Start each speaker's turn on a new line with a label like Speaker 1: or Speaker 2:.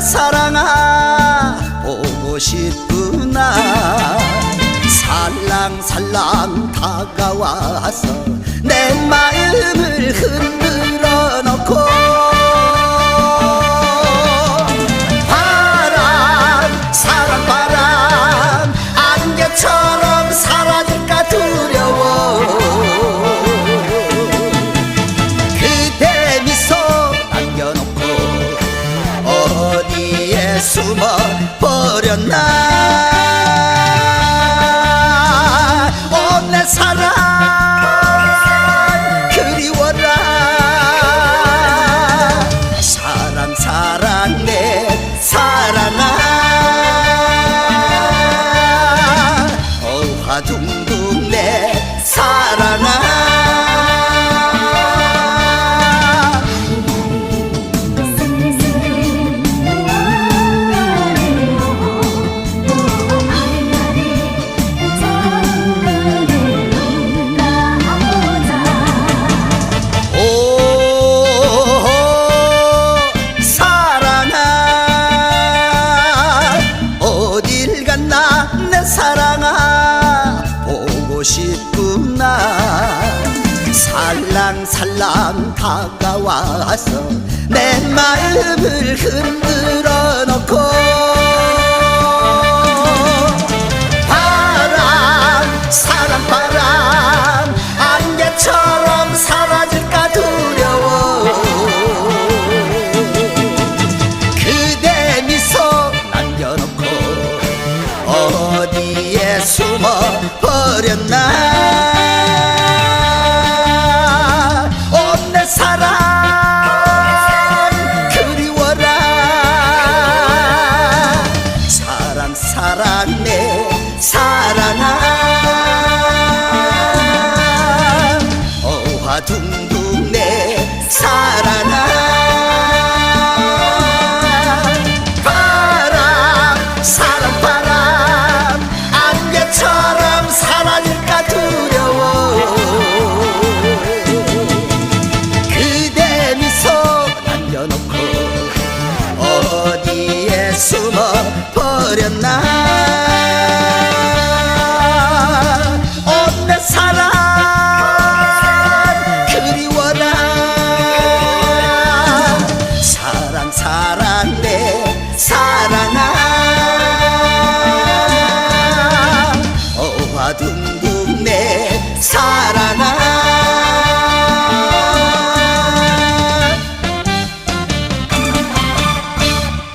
Speaker 1: 사랑아 보고 싶구나. 살랑살랑 다가와서 내 마음을 흔들어 놓고. 숨어 버렸나? 싶구나. 살랑살랑 다가와서 내 마음을 흔들어 놓고 啊！time.